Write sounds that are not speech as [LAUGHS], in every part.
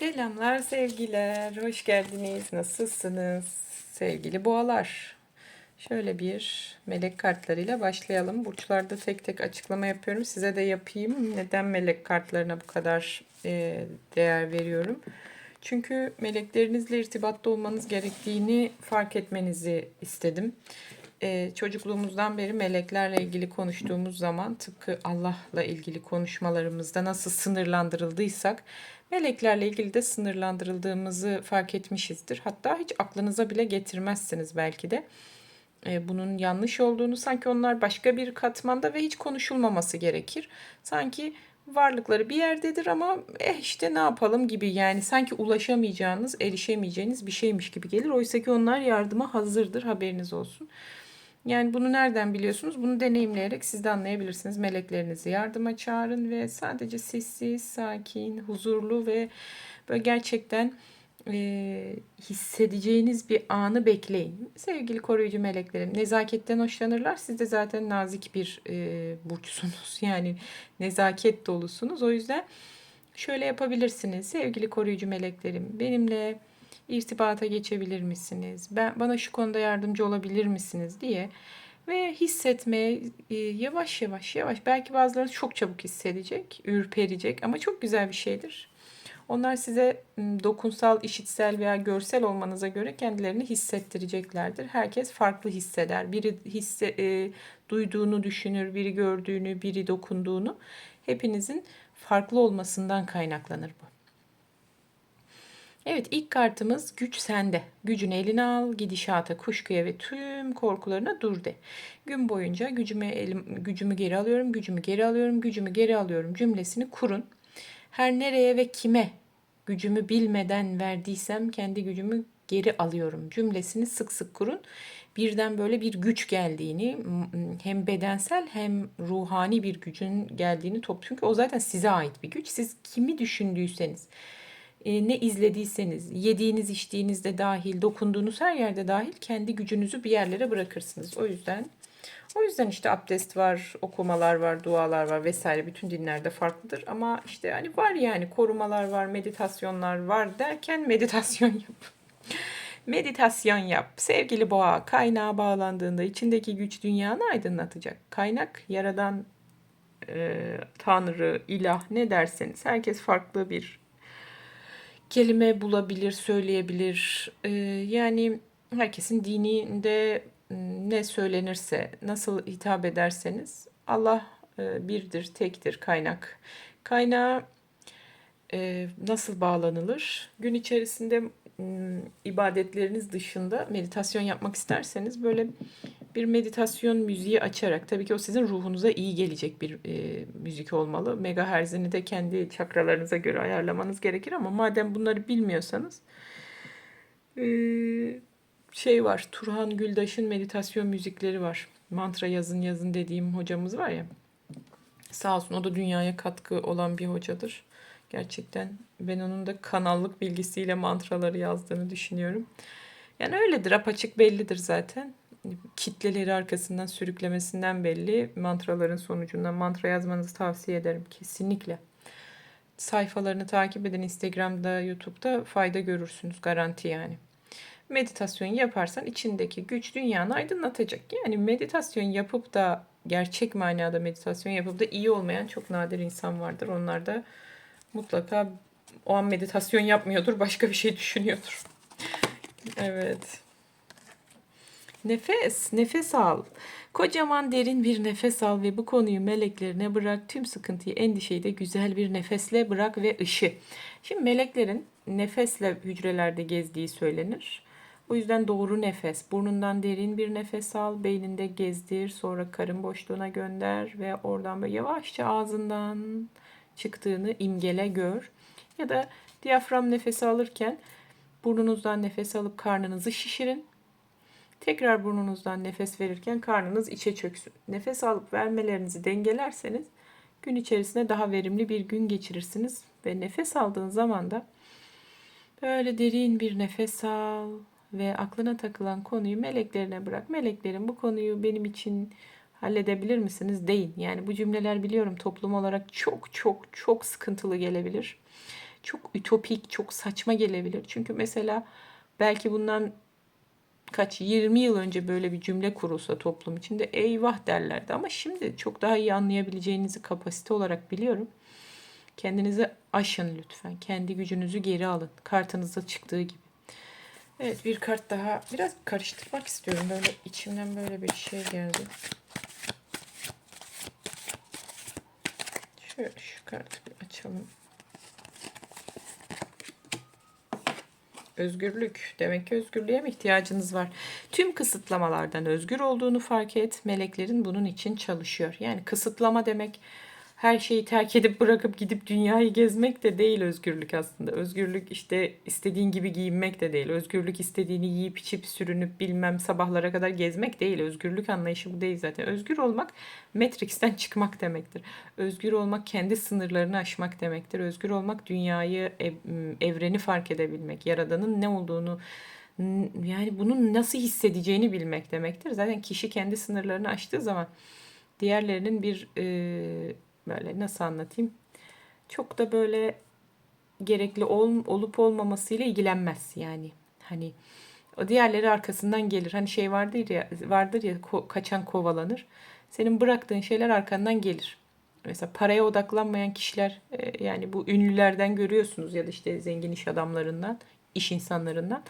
Selamlar sevgiler, hoş geldiniz. Nasılsınız sevgili boğalar? Şöyle bir melek kartlarıyla başlayalım. Burçlarda tek tek açıklama yapıyorum. Size de yapayım. Neden melek kartlarına bu kadar e, değer veriyorum? Çünkü meleklerinizle irtibatta olmanız gerektiğini fark etmenizi istedim. Ee, çocukluğumuzdan beri meleklerle ilgili konuştuğumuz zaman tıpkı Allah'la ilgili konuşmalarımızda nasıl sınırlandırıldıysak meleklerle ilgili de sınırlandırıldığımızı fark etmişizdir. Hatta hiç aklınıza bile getirmezsiniz belki de. Ee, bunun yanlış olduğunu sanki onlar başka bir katmanda ve hiç konuşulmaması gerekir. Sanki varlıkları bir yerdedir ama eh işte ne yapalım gibi yani sanki ulaşamayacağınız, erişemeyeceğiniz bir şeymiş gibi gelir. Oysa ki onlar yardıma hazırdır haberiniz olsun. Yani bunu nereden biliyorsunuz? Bunu deneyimleyerek siz de anlayabilirsiniz. Meleklerinizi yardıma çağırın ve sadece sessiz, sakin, huzurlu ve böyle gerçekten e, hissedeceğiniz bir anı bekleyin. Sevgili koruyucu meleklerim, nezaketten hoşlanırlar. Siz de zaten nazik bir e, burçsunuz. [LAUGHS] Yani nezaket dolusunuz. O yüzden şöyle yapabilirsiniz. Sevgili koruyucu meleklerim, benimle irtibata geçebilir misiniz? Ben bana şu konuda yardımcı olabilir misiniz diye ve hissetmeye e, yavaş yavaş yavaş belki bazıları çok çabuk hissedecek, ürperecek ama çok güzel bir şeydir. Onlar size dokunsal, işitsel veya görsel olmanıza göre kendilerini hissettireceklerdir. Herkes farklı hisseder. Biri hisse, e, duyduğunu düşünür, biri gördüğünü, biri dokunduğunu. Hepinizin farklı olmasından kaynaklanır bu. Evet ilk kartımız güç sende. Gücünü eline al, gidişata, kuşkuya ve tüm korkularına dur de. Gün boyunca gücümü, elim, gücümü geri alıyorum, gücümü geri alıyorum, gücümü geri alıyorum cümlesini kurun. Her nereye ve kime gücümü bilmeden verdiysem kendi gücümü geri alıyorum cümlesini sık sık kurun. Birden böyle bir güç geldiğini hem bedensel hem ruhani bir gücün geldiğini top çünkü o zaten size ait bir güç. Siz kimi düşündüyseniz e, ne izlediyseniz, yediğiniz, içtiğinizde dahil, dokunduğunuz her yerde dahil kendi gücünüzü bir yerlere bırakırsınız. O yüzden o yüzden işte abdest var, okumalar var, dualar var vesaire bütün dinlerde farklıdır ama işte hani var yani korumalar var, meditasyonlar var derken meditasyon [LAUGHS] yap. meditasyon yap. Sevgili boğa, kaynağa bağlandığında içindeki güç dünyanı aydınlatacak. Kaynak yaradan e, tanrı, ilah ne derseniz herkes farklı bir kelime bulabilir, söyleyebilir. Ee, yani herkesin dininde ne söylenirse, nasıl hitap ederseniz Allah e, birdir, tektir kaynak. Kaynağa e, nasıl bağlanılır? Gün içerisinde ibadetleriniz dışında meditasyon yapmak isterseniz böyle bir meditasyon müziği açarak tabii ki o sizin ruhunuza iyi gelecek bir e, müzik olmalı. Megahertzini de kendi çakralarınıza göre ayarlamanız gerekir ama madem bunları bilmiyorsanız e, şey var Turhan Güldaş'ın meditasyon müzikleri var. Mantra yazın yazın dediğim hocamız var ya. Sağ olsun o da dünyaya katkı olan bir hocadır. Gerçekten ben onun da kanallık bilgisiyle mantraları yazdığını düşünüyorum. Yani öyledir apaçık bellidir zaten kitleleri arkasından sürüklemesinden belli. Mantraların sonucunda mantra yazmanızı tavsiye ederim kesinlikle. Sayfalarını takip edin Instagram'da, YouTube'da fayda görürsünüz garanti yani. Meditasyon yaparsan içindeki güç dünyanı aydınlatacak. Yani meditasyon yapıp da gerçek manada meditasyon yapıp da iyi olmayan çok nadir insan vardır. Onlar da mutlaka o an meditasyon yapmıyordur, başka bir şey düşünüyordur. Evet. Nefes, nefes al. Kocaman derin bir nefes al ve bu konuyu meleklerine bırak. Tüm sıkıntıyı, endişeyi de güzel bir nefesle bırak ve ışı. Şimdi meleklerin nefesle hücrelerde gezdiği söylenir. O yüzden doğru nefes. Burnundan derin bir nefes al, beyninde gezdir, sonra karın boşluğuna gönder ve oradan böyle yavaşça ağzından çıktığını imgele gör. Ya da diyafram nefesi alırken burnunuzdan nefes alıp karnınızı şişirin. Tekrar burnunuzdan nefes verirken karnınız içe çöksün. Nefes alıp vermelerinizi dengelerseniz gün içerisinde daha verimli bir gün geçirirsiniz ve nefes aldığın zaman da böyle derin bir nefes al ve aklına takılan konuyu meleklerine bırak. Meleklerin bu konuyu benim için halledebilir misiniz? Deyin. Yani bu cümleler biliyorum toplum olarak çok çok çok sıkıntılı gelebilir. çok ütopik, çok saçma gelebilir. Çünkü mesela belki bundan kaç 20 yıl önce böyle bir cümle kurulsa toplum içinde eyvah derlerdi ama şimdi çok daha iyi anlayabileceğinizi kapasite olarak biliyorum. Kendinizi aşın lütfen. Kendi gücünüzü geri alın. Kartınızda çıktığı gibi. Evet bir kart daha. Biraz karıştırmak istiyorum. Böyle içimden böyle bir şey geldi. Şöyle şu kartı bir açalım. Özgürlük. Demek ki özgürlüğe mi ihtiyacınız var? Tüm kısıtlamalardan özgür olduğunu fark et. Meleklerin bunun için çalışıyor. Yani kısıtlama demek her şeyi terk edip bırakıp gidip dünyayı gezmek de değil özgürlük aslında. Özgürlük işte istediğin gibi giyinmek de değil. Özgürlük istediğini yiyip içip sürünüp bilmem sabahlara kadar gezmek değil. Özgürlük anlayışı bu değil zaten. Özgür olmak Matrix'ten çıkmak demektir. Özgür olmak kendi sınırlarını aşmak demektir. Özgür olmak dünyayı, ev- evreni fark edebilmek, yaradanın ne olduğunu yani bunun nasıl hissedeceğini bilmek demektir. Zaten kişi kendi sınırlarını aştığı zaman diğerlerinin bir e, böyle nasıl anlatayım? Çok da böyle gerekli ol, olup olmamasıyla ilgilenmez yani. Hani o diğerleri arkasından gelir. Hani şey vardır ya vardır ya ko- kaçan kovalanır. Senin bıraktığın şeyler arkandan gelir. Mesela paraya odaklanmayan kişiler e, yani bu ünlülerden görüyorsunuz ya da işte zengin iş adamlarından, iş insanlarından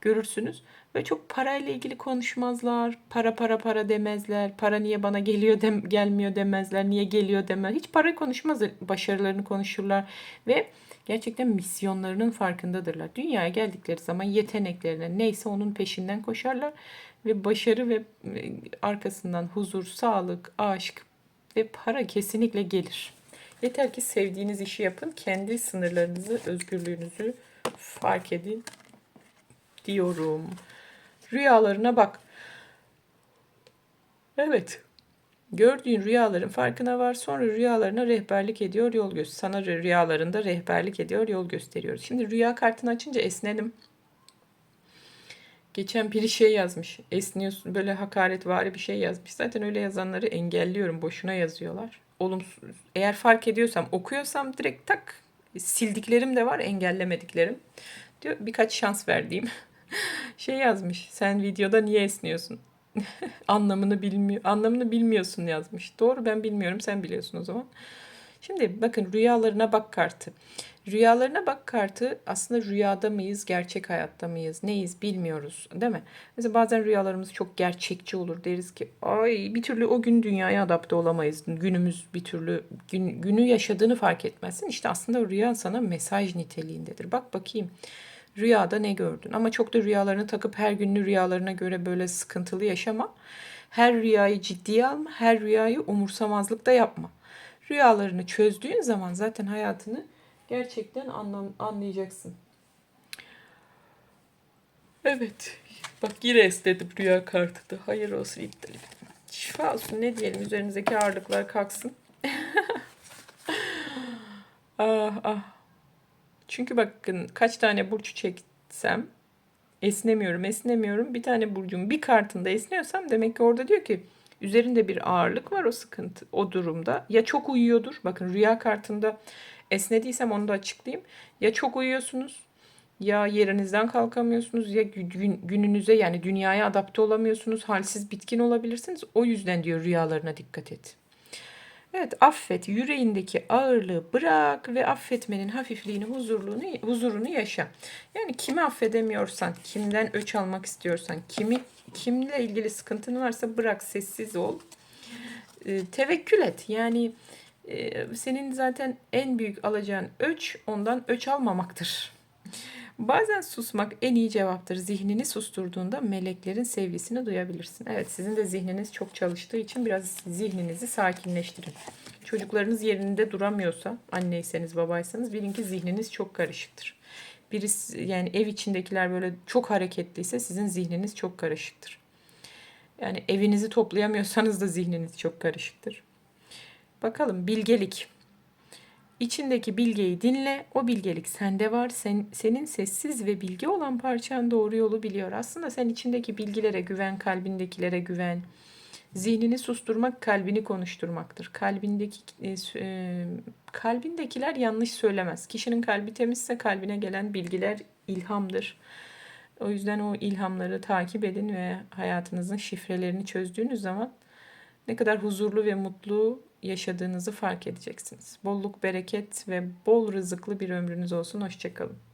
görürsünüz. Ve çok parayla ilgili konuşmazlar. Para para para demezler. Para niye bana geliyor dem gelmiyor demezler. Niye geliyor demez. Hiç para konuşmaz. Başarılarını konuşurlar ve gerçekten misyonlarının farkındadırlar. Dünyaya geldikleri zaman yeteneklerine neyse onun peşinden koşarlar ve başarı ve e, arkasından huzur, sağlık, aşk ve para kesinlikle gelir. Yeter ki sevdiğiniz işi yapın. Kendi sınırlarınızı, özgürlüğünüzü fark edin diyorum. Rüyalarına bak. Evet. Gördüğün rüyaların farkına var. Sonra rüyalarına rehberlik ediyor, yol göster. Sana rüyalarında rehberlik ediyor, yol gösteriyor. Şimdi rüya kartını açınca esnedim. Geçen biri şey yazmış. Esniyorsun böyle hakaretvari bir şey yazmış. Zaten öyle yazanları engelliyorum. Boşuna yazıyorlar. Olumsuz. Eğer fark ediyorsam, okuyorsam direkt tak sildiklerim de var, engellemediklerim. Diyor birkaç şans verdiğim. [LAUGHS] şey yazmış. Sen videoda niye esniyorsun? [LAUGHS] anlamını bilmiyor anlamını bilmiyorsun yazmış. Doğru ben bilmiyorum sen biliyorsun o zaman. Şimdi bakın rüyalarına bak kartı. Rüyalarına bak kartı aslında rüyada mıyız, gerçek hayatta mıyız, neyiz bilmiyoruz değil mi? Mesela bazen rüyalarımız çok gerçekçi olur deriz ki ay bir türlü o gün dünyaya adapte olamayız. Günümüz bir türlü gün, günü yaşadığını fark etmezsin. İşte aslında rüya sana mesaj niteliğindedir. Bak bakayım rüyada ne gördün? Ama çok da rüyalarını takıp her günlü rüyalarına göre böyle sıkıntılı yaşama. Her rüyayı ciddiye alma, her rüyayı umursamazlıkta yapma. Rüyalarını çözdüğün zaman zaten hayatını gerçekten anlam anlayacaksın. Evet. Bak yine esnedim rüya kartı da. Hayır olsun iptal Şifa olsun ne diyelim üzerinizdeki ağırlıklar kalksın. [LAUGHS] ah ah. Çünkü bakın kaç tane burç çeksem esnemiyorum, esnemiyorum. Bir tane burcun bir kartında esniyorsam demek ki orada diyor ki üzerinde bir ağırlık var o sıkıntı o durumda. Ya çok uyuyordur. Bakın rüya kartında esnediysem onu da açıklayayım. Ya çok uyuyorsunuz ya yerinizden kalkamıyorsunuz ya gün, gününüze yani dünyaya adapte olamıyorsunuz. Halsiz bitkin olabilirsiniz. O yüzden diyor rüyalarına dikkat et. Evet affet yüreğindeki ağırlığı bırak ve affetmenin hafifliğini huzurluğunu huzurunu yaşa. Yani kimi affedemiyorsan, kimden öç almak istiyorsan, kimi kimle ilgili sıkıntın varsa bırak sessiz ol. E, tevekkül et. Yani e, senin zaten en büyük alacağın öç ondan öç almamaktır. Bazen susmak en iyi cevaptır. Zihnini susturduğunda meleklerin sevgisini duyabilirsin. Evet sizin de zihniniz çok çalıştığı için biraz zihninizi sakinleştirin. Çocuklarınız yerinde duramıyorsa, anneyseniz babaysanız bilin ki zihniniz çok karışıktır. Birisi yani ev içindekiler böyle çok hareketliyse sizin zihniniz çok karışıktır. Yani evinizi toplayamıyorsanız da zihniniz çok karışıktır. Bakalım bilgelik. İçindeki bilgeyi dinle. O bilgelik sende var. Sen, senin sessiz ve bilgi olan parçan doğru yolu biliyor. Aslında sen içindeki bilgilere güven, kalbindekilere güven. Zihnini susturmak kalbini konuşturmaktır. Kalbindeki e, e, kalbindekiler yanlış söylemez. Kişinin kalbi temizse kalbine gelen bilgiler ilhamdır. O yüzden o ilhamları takip edin ve hayatınızın şifrelerini çözdüğünüz zaman ne kadar huzurlu ve mutlu yaşadığınızı fark edeceksiniz. Bolluk, bereket ve bol rızıklı bir ömrünüz olsun. Hoşçakalın.